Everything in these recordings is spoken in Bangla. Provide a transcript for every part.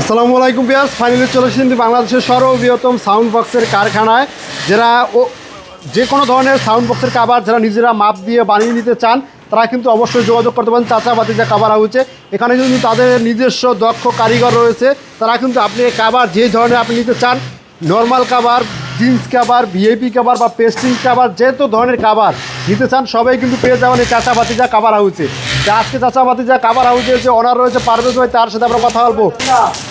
আসসালামু আলাইকুম পিয়াস ফাইনালি চলে এসেছি বাংলাদেশের সর্ববৃহত্তম সাউন্ড বক্সের কারখানায়। যারা ও যে কোনো ধরনের সাউন্ড বক্সের কাবার যারা নিজেরা মাপ দিয়ে বানিয়ে নিতে চান, তারা কিন্তু অবশ্যই যোগাযোগ করতে পারেন চাচা বাতিজা কাবার হাউসে এখানে কিন্তু তাদের নিজস্ব দক্ষ কারিগর রয়েছে। তারা কিন্তু আপনি কাবার যে ধরনের আপনি নিতে চান নর্মাল কাবার জিন্স কাবার ভিআইপি কাবার বা পেস্টিং কাবার যেহেতু ধরনের কাবার নিতে চান, সবাই কিন্তু পেয়ে যাবেন এই চাচা বাতিজা কাবার যা আজকে চাচা বাতিজা কাবার হাউসে যে অনার রয়েছে পারভেজ ভাই তার সাথে আমরা কথা বলব।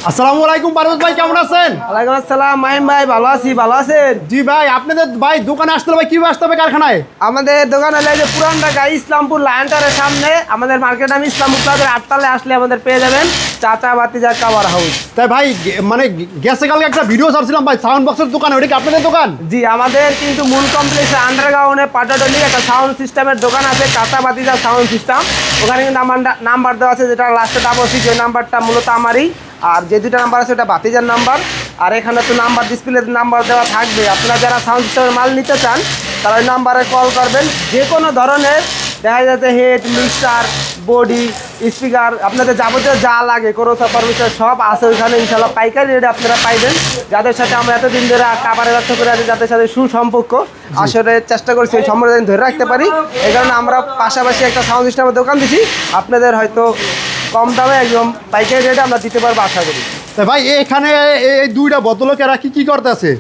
আসসালামু আলাইকুম পারভেজ ভাই কেমন আছেন? ওয়ালাইকুম আসসালাম মাহিম ভাই ভালো আছি ভালো আছেন? জি ভাই আপনাদের ভাই দোকানে আসতে হবে ভাই কীভাবে আসতে হবে কারখানায়? আমাদের দোকান হলো যে পুরান ঢাকা ইসলামপুর লায়নটারের সামনে। আমাদের মার্কেট আমি ইসলামপুর প্লাজার আটতলে আসলে আমাদের পেয়ে যাবেন চাচা বাতিজা কাবার হাউস তাই ভাই মানে গেছে কালকে একটা ভিডিও ছাড়ছিলাম ভাই সাউন্ড বক্সের দোকান ওটা কি আপনাদের দোকান? জি আমাদের কিন্তু মূল কমপ্লেক্সে আন্ডারগ্রাউন্ডে পাটাডলি একটা সাউন্ড সিস্টেমের দোকান আছে চাচা বাতিজা সাউন্ড সিস্টেম ওখানে কিন্তু আমার নাম্বার দেওয়া আছে, যেটা লাস্টে ডাবল সিক্স ওই নাম্বারটা মূলত আমারই। আর যে দুটা নাম্বার আছে, ওটা বাতিজার নাম্বার। আর এখানে তো নাম্বার ডিসপ্লে নাম্বার দেওয়া থাকবে। আপনারা যারা সাউন্ড সিস্টেমের মাল নিতে চান, তারা ওই নাম্বারে কল করবেন। যে কোনো ধরনের, দেখা যাচ্ছে হেড মিক্সার বডি স্পিকার আপনাদের যাবতীয় যা লাগে কোনো ফার্নিচার সব আছে ওইখানে ইনশাল্লাহ পাইকারি রেটে আপনারা পাইবেন। যাদের সাথে আমরা এতদিন ধরে কাবারের ব্যবসা করে আছি যাদের সাথে সুসম্পর্ক আসলে চেষ্টা করছি এই সম্পর্কে ধরে রাখতে পারি। এই কারণে আমরা পাশাপাশি একটা সাউন্ড সিস্টেমের দোকান দিছি। আপনাদের হয়তো কম দামে একদম পাইকারি রেটে আমরা দিতে পারব আশা করি। তাই ভাই এখানে এই দুইটা ভদ্রলোকেরা কি কি করতেছে?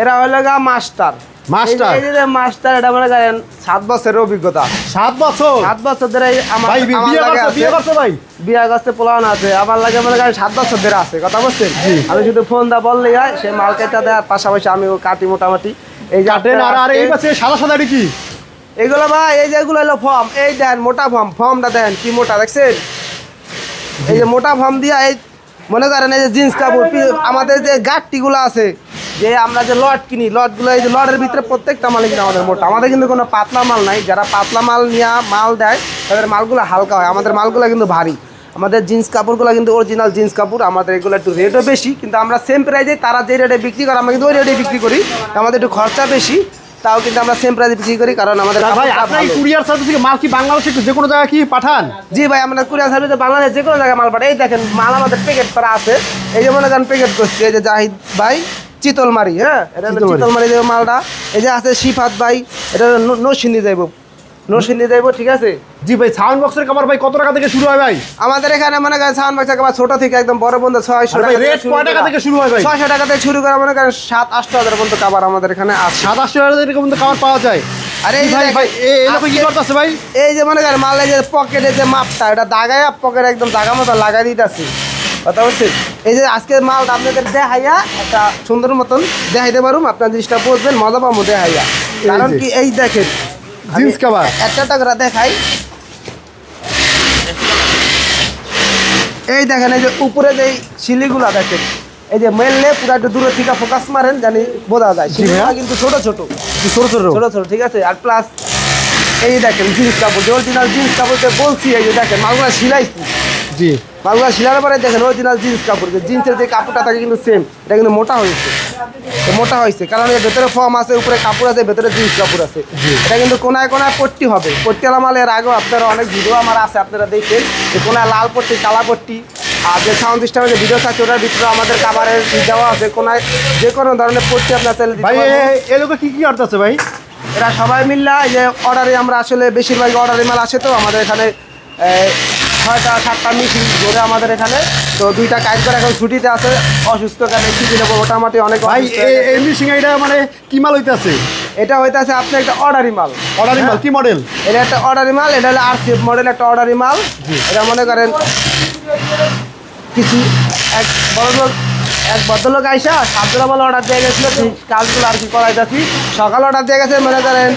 এরা হলো গা মাস্টার। মাস্টার? মাস্টার এটা মনে করেন সাত বছরের অভিজ্ঞতা। সাত বছর? সাত বছর ধরে আমার ভাই বিয়ে করছে বিয়ে করছে ভাই? বিয়া গাছে পোলান আছে। আমার লাগে মনে করেন সাত বছর ধরে আছে কথা বলছেন? আমি শুধু ফোন দা বললেই হয় সে মাল কেটে দেয় আর পাশাপাশি আমি কাটি মোটামুটি। এই যে আর আর এই পাশে সাদা সাদা এটা কি? এগুলো ভাই এই যে এগুলো হলো ফর্ম। এই দেন মোটা ফর্ম। ফর্মটা দেন কি মোটা দেখছেন? এই যে মোটা ফর্ম দিয়া এই মনে করেন এই যে জিন্স কাপড় আমাদের যে গাঠটিগুলো আছে যে আমরা যে লট কিনি লটগুলো এই যে লটের ভিতরে প্রত্যেকটা মাল কিন্তু আমাদের মোটা। আমাদের কিন্তু কোনো পাতলা মাল নাই। যারা পাতলা মাল নিয়ে মাল দেয় তাদের মালগুলো হালকা হয়। আমাদের মালগুলো কিন্তু ভারী। আমাদের জিন্স কাপড়গুলো কিন্তু অরিজিনাল জিন্স কাপড়। আমাদের এগুলো একটু রেটও বেশি কিন্তু আমরা সেম প্রাইজে তারা যে রেটে বিক্রি করে আমরা কিন্তু ওই রেটে বিক্রি করি। আমাদের একটু খরচা বেশি তাও কিন্তু আমরা সেম প্রাইজে বিক্রি করি কারণ আমাদের ভাই কুরিয়ার সার্ভিস থেকে মাল কি বাংলাদেশে যে কোনো জায়গায় কি পাঠান? জি ভাই আমরা কুরিয়ার সার্ভিসে বাংলাদেশ যে কোনো জায়গায় মাল পাঠাই। এই দেখেন মাল আমাদের প্যাকেট করা আছে। এই যে মনে করেন প্যাকেট করছি এই যে জাহিদ ভাই চিতলমারি হ্যাঁ? এটা হলো চিতলমারি। চিতলমারি যে মালটা। এই যে আছে শিফাত ভাই এটা নসিন্দি যাইব। নসিন্দি যাইব ঠিক আছে? জি ভাই সাউন্ড বক্সের কাবার ভাই কত টাকা থেকে শুরু হয় ভাই? আমাদের এখানে মনে করেন সাউন্ড বক্স একেবারে ছোট থেকে একদম বড় বন্ধু ছয়শো ভাই রেট কয় টাকা থেকে শুরু হয় ভাই? ছয়শো টাকা থেকে শুরু করে মনে করেন সাত আটশো হাজার পর্যন্ত কাবার আমাদের এখানে আছে। সাতাশশো হাজার এরকম তো কাবার পাওয়া যায়। আর ভাই ভাই এরকম কি করতেছে ভাই? এই যে মনে করেন মালের যে পকেটে যে মাপটা এটা দাগায় পকেটে একদম দাগা মতো লাগাই দিতেছি। কথা বলছি। এই যে আজকের মাল আপনাদের দেখাইয়া একটা সুন্দর মতন দেখাইতে পারুম আপনার জিনিসটা বুঝবেন মজা পাবো দেখাইয়া। এই কারণ কি এই দেখেন জিন্স কাভার। একটা একটা দেখাই। এই দেখেন এই যে উপরে যে শিলিগুলা দেখেন এই যে মেললে পুরো একটু দূরে থেকে ফোকাস মারেন জানি বোঝা যায়। শিলিগুলা কিন্তু ছোট ছোট। ছোট ছোট। ছোট ছোট ঠিক আছে? আর প্লাস এই দেখেন জিন্স কাপড় যে অরিজিনাল জিন্স কাপড়কে বলছি এই যে দেখেন মালগুলা সিলাইছি জি। মালগুলা শিলার পরে দেখেন ওই অরিজিনাল জিন্স কাপড়। জিন্সের যে কাপড়টা থাকে কিন্তু সেম এটা কিন্তু মোটা হয়েছে। তো মোটা হয়েছে কারণ এর ভেতরে ফর্ম আছে উপরে কাপড় আছে ভেতরে জিন্স কাপড় আছে। এটা কিন্তু কোনায় কোনায় পট্টি হবে। পট্টি পট্টিওয়ালা মালের আগেও আপনারা অনেক ভিডিও আমার আছে আপনারা দেখেন। যে কোনায় লাল পট্টি কালা পট্টি আর যে সাউন্ড সিস্টেমের যে ভিডিও আছে ওটার ভিতরে আমাদের কাভারের দেওয়া আছে। কোনায় যে কোনো ধরনের পট্টি আপনার চাইলে ভাই। এ- এ কী কি কি করতেছে ভাই? এরা সবাই মিললা এই যে অর্ডারে আমরা আসলে বেশিরভাগ অর্ডারে মাল আসে তো আমাদের এখানে ছয়টা সাতটা মিশিং ধরে আমাদের এখানে। তো দুইটা কাজ করে এখন ছুটিতে আছে অসুস্থ কারণে ছুটি নেব মোটামুটি অনেক ভাই হয়ে। এই মিশিং এটা মানে কি মাল হইতেছে? এটা হইতেছে আপনি একটা অর্ডারি মাল। অর্ডারি মাল কি মডেল এটা একটা অর্ডারি মাল এটা হলো আর মডেল একটা অর্ডারি মাল। এটা মনে করেন কিছু এক বড় লোক এক ভদ্রলোক আইসা সাতজোড়া মাল অর্ডার দিয়ে গেছিল সেই কাজগুলো আর কি করাইতেছি। সকাল অর্ডার দিয়ে গেছে মনে করেন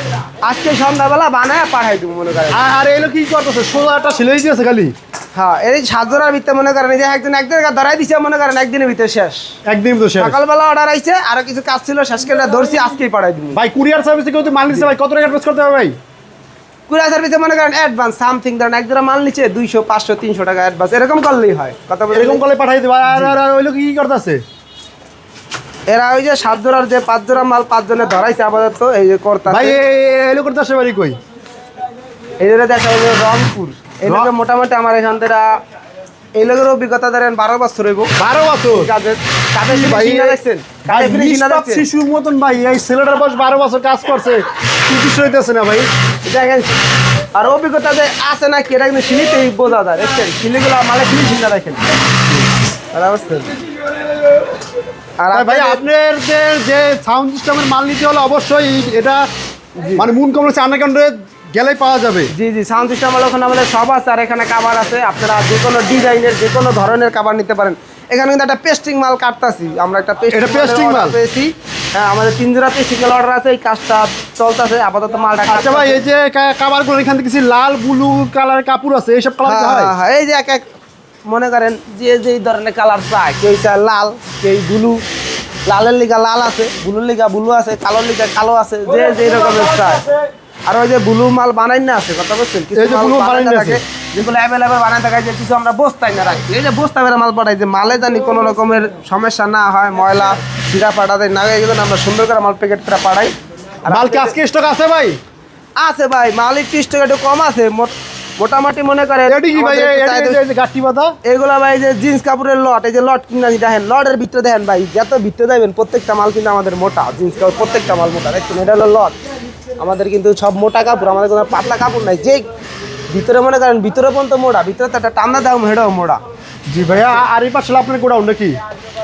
আজকে সন্ধ্যাবেলা বানায় পাঠাই দেবো মনে করেন। আর আর এলো কি করতেছে? সোজা একটা সিলাই দিয়েছে খালি? হ্যাঁ এই সাতজনের ভিতরে মনে করেন যে একদিন একদিন ধরাই দিছে মনে করেন একদিনের ভিতরে শেষ। একদিন তো শেষ। সকালবেলা অর্ডার আইছে আরও কিছু কাজ ছিল শেষ করে ধরছি আজকেই পাঠাই দিব। ভাই কুরিয়ার সার্ভিসে কেউ মাল নিচ্ছে ভাই কত টাকা অ্যাডভান্স করতে হবে ভাই? কুড়া সার্ভিসে মনে করেন অ্যাডভান্স সামথিং ধরেন এক মাল নিচে দুইশো পাঁচশো তিনশো টাকা অ্যাডভান্স এরকম করলেই হয়। কথা এরকম করলে পাঠাই দেবো। আর কি কি করতেছে? এরা ওই যে সাত জোড়ার যে পাঁচ জোড়া মাল পাঁচ জনে ধরাইছে আপাতত এই যে কর্তা ভাই এলো করতেছে বাড়ি কই? এই যে দেখা যায় রংপুর। এই মোটামুটি আমার এখান থেকে এই লোকের অভিজ্ঞতা ধরেন বারো বছর হইব। বারো বছর? কাজের কাজের ভাই, দেখছেন? শিশুর মতন ভাই এই ছেলেটার বয়স বারো বছর কাজ করছে। কিছু হইতেছে না ভাই? দেখেন আর অভিজ্ঞতা যে আছে না কি এটা কিন্তু শিলিতেই বোঝা যায় দেখছেন? শিলিগুলো মালে ফিনিশিংটা দেখেন। আর বুঝছেন? আর ভাই আপনাদের- যে সাউন্ড সিস্টেমের মাল নিতে হলে অবশ্যই এটা মানে মুন কমলেছে আন্ডারগ্রাউন্ডে গেলেই পাওয়া যাবে। জি জি সাউন্ড সিস্টেম ওখানে আমাদের সব আছে আর এখানে কাভার আছে। আপনারা যে কোনো ডিজাইনের যে কোনো ধরনের কাভার নিতে পারেন। এখানে কিন্তু একটা পেস্টিং মাল কাটতাছি। আমরা একটা এটা pasting মাল? পেয়েছি। হ্যাঁ আমাদের তিন জোড়া পেস্টিং মাল অর্ডার আছে এই কাজটা চলতেছে। আপাতত মালটা আচ্ছা ভাই এই যে কাবারগুলো এখান থেকে কিছু লাল ব্লু কালার কাপড় আছে এইসব কালার হ্যাঁ, হ্যাঁ, হ্যাঁ, এই যে এক এক মনে করেন যে যে ধরনের কালার চায় কেউ চায় লাল কেউ ব্লু। লালের লিগা লাল আছে ব্লুর লিগা ব্লু আছে কালোর লিগা কালো আছে যে যে রকমের চায়। আর ওই যে ব্লু মাল বানাই না আছে কথা বলছেন কিছু বানাই থাকে, যেগুলো অ্যাভেলেবেল বানাই থাকে যে কিছু আমরা বস্তায় না রাখি। এই যে বস্তা বেড়া মাল পাঠাই যে মালে জানি কোনো রকমের সমস্যা না হয় ময়লা সিরা পাঠাতে না এই জন্য আমরা সুন্দর করে মাল প্যাকেট করে পাঠাই। আর মাল কি আজকে স্টক আছে ভাই? আছে ভাই মালিক ত্রিশ টাকা একটু কম আছে মোট- মোটামুটি মনে করে কি ভাই এই- বাঁধা? এগুলো ভাই যে জিন্স কাপড়ের লট এই যে লট কিনা দেখেন লটের ভিতরে দেখেন ভাই যত ভিতরে যাবেন প্রত্যেকটা মাল কিন্তু আমাদের মোটা জিন্স কাপড় প্রত্যেকটা মাল মোটা। দেখছেন এটা হলো লট। আমাদের কিন্তু সব মোটা কাপড় আমাদের কোনো পাতলা কাপড় নাই। যে ভিতরে মনে করেন ভিতরে পর্যন্ত মোড়া ভিতরে তো একটা টান্না দাম হেডাও মোড়া জি ভাইয়া আর এই পাশে আপনার গোডাউন নাকি?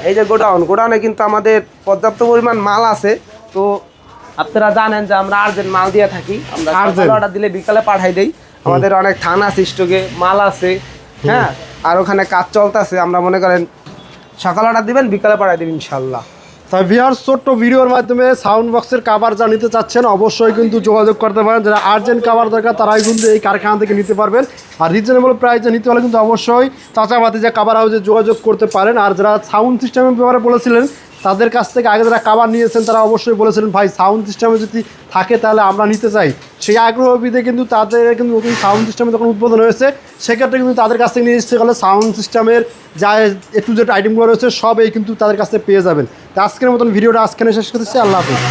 এই যে গোডাউন গোডাউনে কিন্তু আমাদের পর্যাপ্ত পরিমাণ মাল আছে। তো আপনারা জানেন যে আমরা আর্জেন্ট মাল দিয়ে থাকি। আমরা? অর্ডার দিলে বিকালে পাঠাই দেই। আমাদের অনেক থান আছে স্টকে মাল আছে হ্যাঁ? আর ওখানে কাজ চলতেছে আমরা মনে করেন সকাল অর্ডার দিবেন বিকালে পাঠাই দেবেন ইনশাল্লাহ তাই ভিআর ছোট্ট ভিডিওর মাধ্যমে সাউন্ড বক্সের কাভার যা নিতে চাচ্ছেন অবশ্যই কিন্তু যোগাযোগ করতে পারেন। যারা আর্জেন্ট কাভার দরকার তারাই কিন্তু এই কারখানা থেকে নিতে পারবেন। আর রিজনেবল প্রাইসে নিতে হলে কিন্তু অবশ্যই চাচাবাতি যে কাভার হাউসে যোগাযোগ করতে পারেন। আর যারা সাউন্ড সিস্টেমের ব্যাপারে বলেছিলেন তাদের কাছ থেকে আগে যারা কাবার নিয়েছেন, তারা অবশ্যই বলেছিলেন, ভাই সাউন্ড সিস্টেমে যদি থাকে তাহলে আমরা নিতে চাই। সেই আগ্রহ বিধে কিন্তু তাদের কিন্তু নতুন সাউন্ড সিস্টেমে যখন উদ্বোধন হয়েছে, সেক্ষেত্রে কিন্তু তাদের কাছ থেকে নিয়ে এসেছে গেলে সাউন্ড সিস্টেমের যা এ টু জেড আইটেমগুলো রয়েছে সবই কিন্তু তাদের কাছ থেকে পেয়ে যাবেন। তো আজকের মতন ভিডিওটা আজকে শেষ করতেছি, আল্লাহ হাফিজ।